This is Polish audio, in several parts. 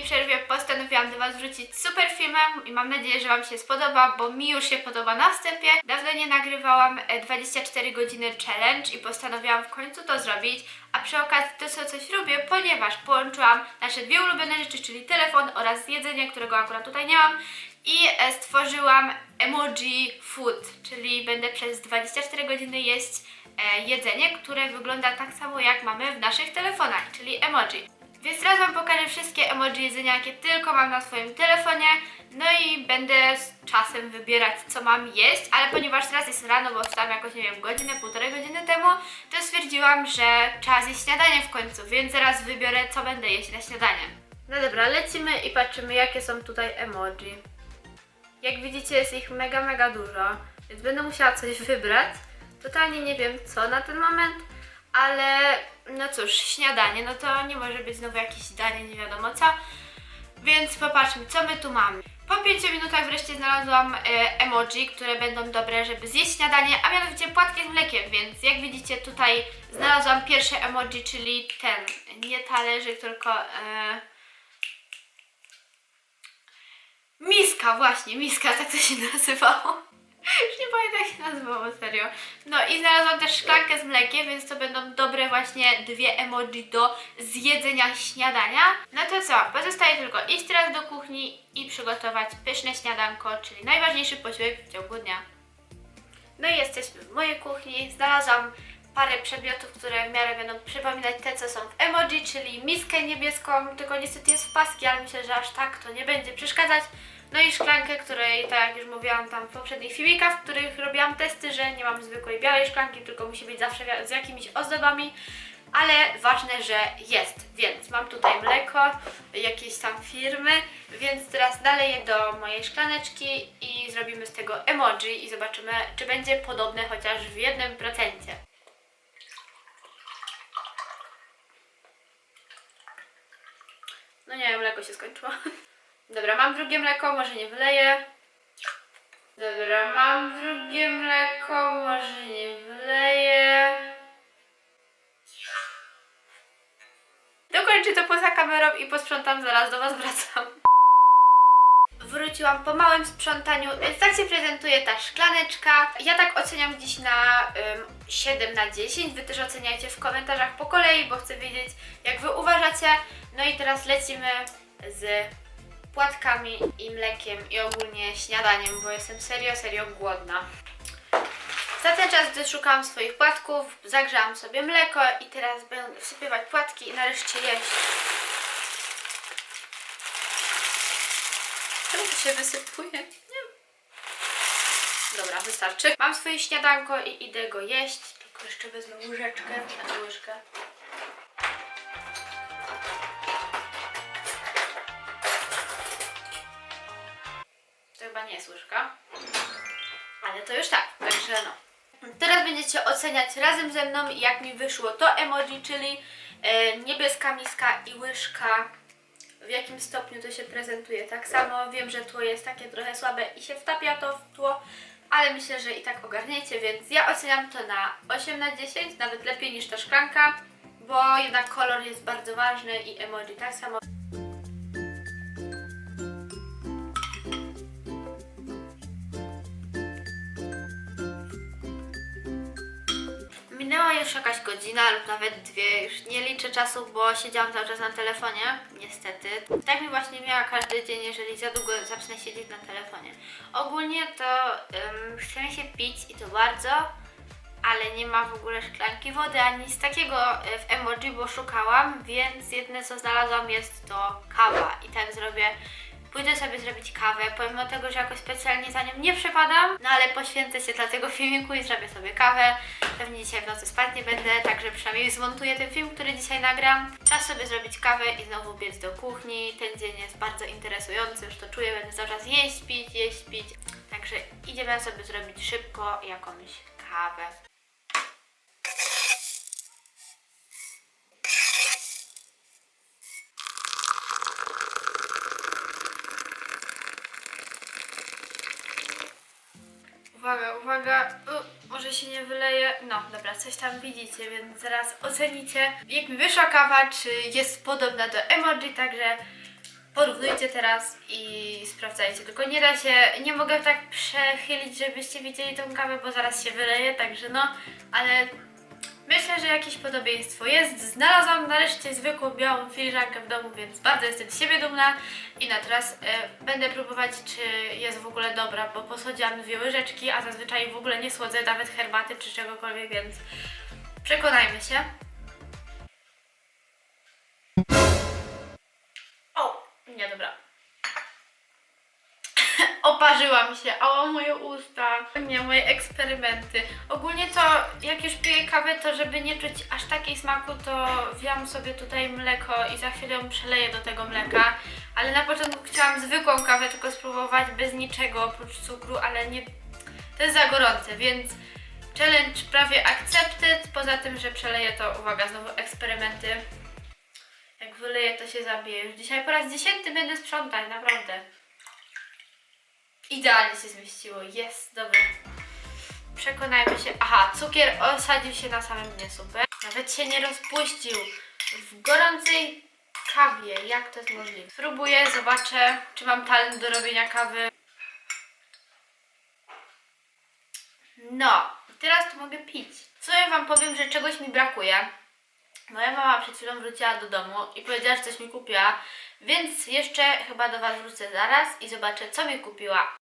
długiej przerwie postanowiłam do Was wrzucić super filmem i mam nadzieję, że Wam się spodoba, bo mi już się podoba na wstępie. Dawno nie nagrywałam e, 24 godziny challenge i postanowiłam w końcu to zrobić, a przy okazji to co coś robię, ponieważ połączyłam nasze dwie ulubione rzeczy, czyli telefon oraz jedzenie, którego akurat tutaj nie mam i e, stworzyłam emoji food, czyli będę przez 24 godziny jeść e, jedzenie, które wygląda tak samo jak mamy w naszych telefonach, czyli emoji. Więc teraz Wam pokażę wszystkie emoji jedzenia, jakie tylko mam na swoim telefonie. No i będę z czasem wybierać, co mam jeść, ale ponieważ teraz jest rano, bo wstałam jakoś, nie wiem, godzinę, półtorej godziny temu, to stwierdziłam, że czas zjeść śniadanie w końcu, więc zaraz wybiorę, co będę jeść na śniadanie. No dobra, lecimy i patrzymy, jakie są tutaj emoji. Jak widzicie, jest ich mega, mega dużo, więc będę musiała coś wybrać. Totalnie nie wiem co na ten moment, ale no cóż, śniadanie, no to nie może być znowu jakieś danie, nie wiadomo co. Więc popatrzmy, co my tu mamy. Po 5 minutach wreszcie znalazłam e, emoji, które będą dobre, żeby zjeść śniadanie, a mianowicie płatki z mlekiem, więc jak widzicie tutaj znalazłam pierwsze emoji, czyli ten, nie talerzyk, tylko e, miska, właśnie, miska, tak to się nazywało. Już nie pamiętam jak się nazywało, serio. No i znalazłam też szklankę z mlekiem, więc to będą dobre właśnie dwie emoji do zjedzenia śniadania. No to co, pozostaje tylko iść teraz do kuchni i przygotować pyszne śniadanko, czyli najważniejszy posiłek w ciągu dnia. No i jesteśmy w mojej kuchni. Znalazłam parę przedmiotów, które w miarę będą przypominać te, co są w emoji, czyli miskę niebieską, tylko niestety jest w paski, ale myślę, że aż tak to nie będzie przeszkadzać. No i szklankę, której, tak jak już mówiłam tam w poprzednich filmikach, w których robiłam testy, że nie mam zwykłej białej szklanki, tylko musi być zawsze z jakimiś ozdobami. Ale ważne, że jest, więc mam tutaj mleko jakiejś tam firmy, więc teraz naleję do mojej szklaneczki i zrobimy z tego emoji i zobaczymy, czy będzie podobne chociaż w jednym procencie. No nie mleko się skończyło. Dobra, mam drugie mleko, może nie wyleję. Dobra, mam drugie mleko, może nie wyleję. Dokończę to poza kamerą i posprzątam, zaraz do Was wracam. Wróciłam po małym sprzątaniu, więc tak się prezentuje ta szklaneczka. Ja tak oceniam gdzieś na ym, 7 na 10. Wy też oceniajcie w komentarzach po kolei, bo chcę wiedzieć, jak Wy uważacie. No i teraz lecimy z płatkami i mlekiem i ogólnie śniadaniem, bo jestem serio, serio głodna. Za ten czas doszukałam swoich płatków, zagrzałam sobie mleko i teraz będę wsypywać płatki i nareszcie jeść. Czemu to się wysypuje? Nie. Dobra, wystarczy. Mam swoje śniadanko i idę go jeść. Tylko jeszcze wezmę łyżeczkę, a nie łyżkę. Nie jest łyżka. Ale to już tak, także no. Teraz będziecie oceniać razem ze mną, jak mi wyszło to emoji, czyli e, niebieska miska i łyżka. W jakim stopniu to się prezentuje. Tak samo wiem, że tło jest takie trochę słabe i się wtapia to w tło, ale myślę, że i tak ogarniecie, więc ja oceniam to na 8 na 10, nawet lepiej niż ta szklanka, bo jednak kolor jest bardzo ważny i emoji tak samo. Już jakaś godzina lub nawet dwie, już nie liczę czasu, bo siedziałam cały czas na telefonie, niestety. Tak mi właśnie miała każdy dzień, jeżeli za długo zacznę siedzieć na telefonie. Ogólnie to um, chce mi się pić i to bardzo, ale nie ma w ogóle szklanki wody ani nic takiego e, w emoji, bo szukałam, więc jedyne co znalazłam jest to kawa i tak zrobię. Pójdę sobie zrobić kawę, pomimo tego, że jakoś specjalnie za nią nie przepadam, no ale poświęcę się dla tego filmiku i zrobię sobie kawę. Pewnie dzisiaj w nocy spać nie będę, także przynajmniej zmontuję ten film, który dzisiaj nagram. Czas sobie zrobić kawę i znowu biec do kuchni. Ten dzień jest bardzo interesujący, już to czuję, będę cały czas jeść, pić, jeść, pić. Także idziemy sobie zrobić szybko jakąś kawę. Uwaga, uwaga, U, może się nie wyleje. No, dobra, coś tam widzicie, więc zaraz ocenicie, jak mi wyszła kawa, czy jest podobna do emoji, także Porównujcie teraz i sprawdzajcie. Tylko nie da się, nie mogę tak przechylić, żebyście widzieli tą kawę, bo zaraz się wyleje, także no, ale myślę, że jakieś podobieństwo jest. Znalazłam nareszcie zwykłą białą filiżankę w domu, więc bardzo jestem z siebie dumna. I no teraz e, będę próbować, czy jest w ogóle dobra, bo posłodziłam dwie łyżeczki, a zazwyczaj w ogóle nie słodzę nawet herbaty czy czegokolwiek, więc przekonajmy się. O, nie dobra. Oparzyłam się, o moje usta, nie, moje eksperymenty. Ogólnie to, jak już piję kawę, to żeby nie czuć aż takiej smaku, to wziąłam sobie tutaj mleko i za chwilę przeleję do tego mleka. Ale na początku chciałam zwykłą kawę tylko spróbować, bez niczego oprócz cukru, ale nie... To jest za gorące, więc challenge prawie accepted. Poza tym, że przeleję to, uwaga, znowu eksperymenty. Jak wyleję, to się zabije. Już dzisiaj po raz dziesiąty będę sprzątać, naprawdę. Idealnie się zmieściło. Jest, dobra. Przekonajmy się. Aha, cukier osadził się na samym dnie, super. Nawet się nie rozpuścił. W gorącej kawie. Jak to jest możliwe? Spróbuję, zobaczę, czy mam talent do robienia kawy. No, teraz to mogę pić. Co ja wam powiem, że czegoś mi brakuje. Moja mama przed chwilą wróciła do domu i powiedziała, że coś mi kupiła, więc jeszcze chyba do Was wrócę zaraz i zobaczę, co mi kupiła.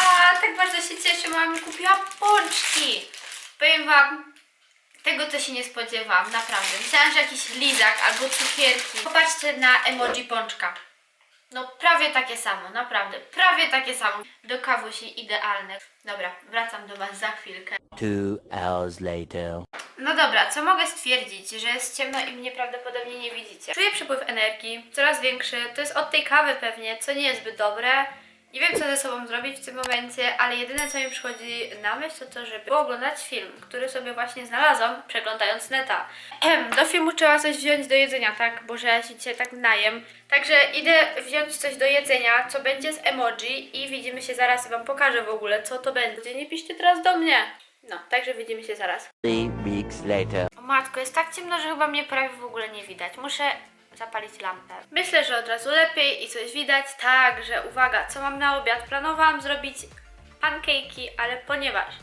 A tak bardzo się cieszę, mama mi kupiła pączki. Powiem Wam, tego to się nie spodziewałam, naprawdę. Myślałam, że jakiś lizak albo cukierki. Popatrzcie na emoji pączka. No prawie takie samo, naprawdę. Prawie takie samo. Do kawusi idealne. Dobra, wracam do Was za chwilkę. Two hours later. No dobra, co mogę stwierdzić, że jest ciemno i mnie prawdopodobnie nie widzicie. Czuję przepływ energii, coraz większy. To jest od tej kawy pewnie, co nie jest zbyt dobre. Nie wiem, co ze sobą zrobić w tym momencie, ale jedyne, co mi przychodzi na myśl, to to, żeby oglądać film, który sobie właśnie znalazłam, przeglądając neta. Ehem, do filmu trzeba coś wziąć do jedzenia, tak? Bo że ja się dzisiaj tak najem. Także idę wziąć coś do jedzenia, co będzie z emoji i widzimy się zaraz i Wam pokażę w ogóle, co to będzie. Nie piszcie teraz do mnie. No, także widzimy się zaraz. Three weeks later. O matko, jest tak ciemno, że chyba mnie prawie w ogóle nie widać. Muszę zapalić lampę. Myślę, że od razu lepiej i coś widać. Także uwaga, co mam na obiad? Planowałam zrobić pancake'i, ale ponieważ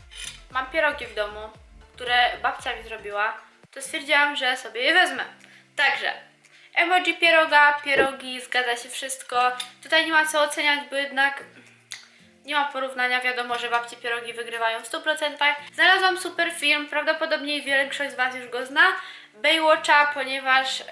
mam pierogi w domu, które babcia mi zrobiła, to stwierdziłam, że sobie je wezmę. Także emoji pieroga, pierogi, zgadza się wszystko. Tutaj nie ma co oceniać, bo jednak nie ma porównania, wiadomo, że babci pierogi wygrywają w 100%. Znalazłam super film, prawdopodobnie większość z Was już go zna. Baywatcha, ponieważ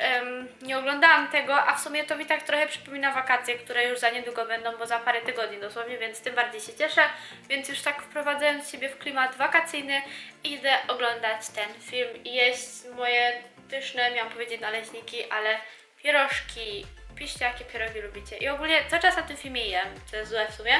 nie oglądałam tego, a w sumie to mi tak trochę przypomina wakacje, które już za niedługo będą, bo za parę tygodni dosłownie, więc tym bardziej się cieszę. Więc już tak wprowadzając siebie w klimat wakacyjny, idę oglądać ten film i jeść moje pyszne, miałam powiedzieć naleśniki, ale pierożki, Piszcie, jakie pierogi lubicie. I ogólnie cały czas na tym filmie jem, co jest złe w sumie,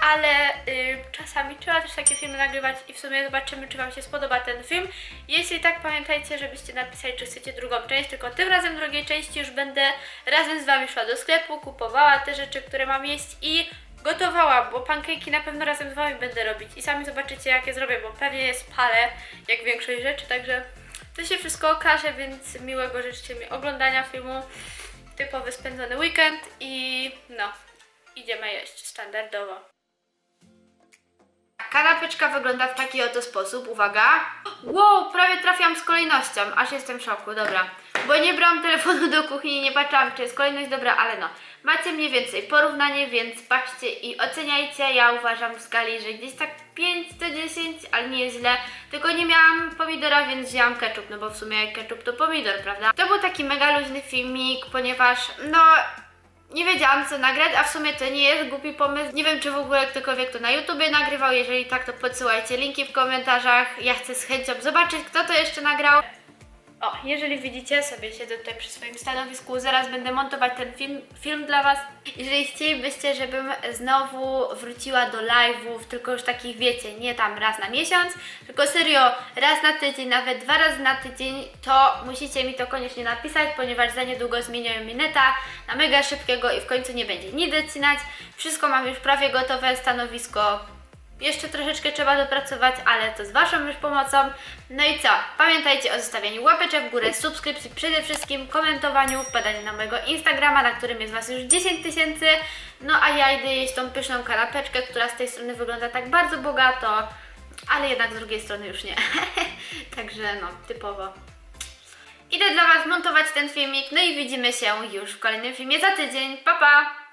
ale y, czasami trzeba też takie filmy nagrywać i w sumie zobaczymy, czy Wam się spodoba ten film. Jeśli tak, pamiętajcie, żebyście napisali, czy chcecie drugą część, tylko tym razem drugiej części już będę razem z Wami szła do sklepu, kupowała te rzeczy, które mam jeść i gotowała, bo pancake'i na pewno razem z Wami będę robić i sami zobaczycie, jakie zrobię, bo pewnie je spalę, jak większość rzeczy, także to się wszystko okaże, więc miłego życzcie mi oglądania filmu typowy spędzony weekend i no, idziemy jeść standardowo. Kanapeczka wygląda w taki oto sposób, uwaga. Wow, prawie trafiam z kolejnością, aż jestem w szoku, dobra. Bo nie brałam telefonu do kuchni nie patrzyłam, czy jest kolejność dobra, ale no. Macie mniej więcej porównanie, więc patrzcie i oceniajcie. Ja uważam w skali, że gdzieś tak 5 do 10, ale nie jest źle. Tylko nie miałam pomidora, więc wzięłam ketchup, no bo w sumie ketchup to pomidor, prawda? To był taki mega luźny filmik, ponieważ no nie wiedziałam co nagrać, a w sumie to nie jest głupi pomysł. Nie wiem, czy w ogóle ktokolwiek to na YouTubie nagrywał. Jeżeli tak, to podsyłajcie linki w komentarzach. Ja chcę z chęcią zobaczyć, kto to jeszcze nagrał. O, jeżeli widzicie, sobie siedzę tutaj przy swoim stanowisku, zaraz będę montować ten film, film dla Was. Jeżeli chcielibyście, żebym znowu wróciła do live'ów, tylko już takich wiecie, nie tam raz na miesiąc, tylko serio raz na tydzień, nawet dwa razy na tydzień, to musicie mi to koniecznie napisać, ponieważ za niedługo zmieniają mi neta na mega szybkiego i w końcu nie będzie nic odcinać. Wszystko mam już prawie gotowe, stanowisko jeszcze troszeczkę trzeba dopracować, ale to z Waszą już pomocą. No i co? Pamiętajcie o zostawieniu łapeczek w górę, subskrypcji, przede wszystkim komentowaniu, wpadaniu na mojego Instagrama, na którym jest Was już 10 tysięcy. No a ja idę jeść tą pyszną kanapeczkę, która z tej strony wygląda tak bardzo bogato, ale jednak z drugiej strony już nie. Także no, typowo. Idę dla Was montować ten filmik, no i widzimy się już w kolejnym filmie za tydzień. Pa, pa!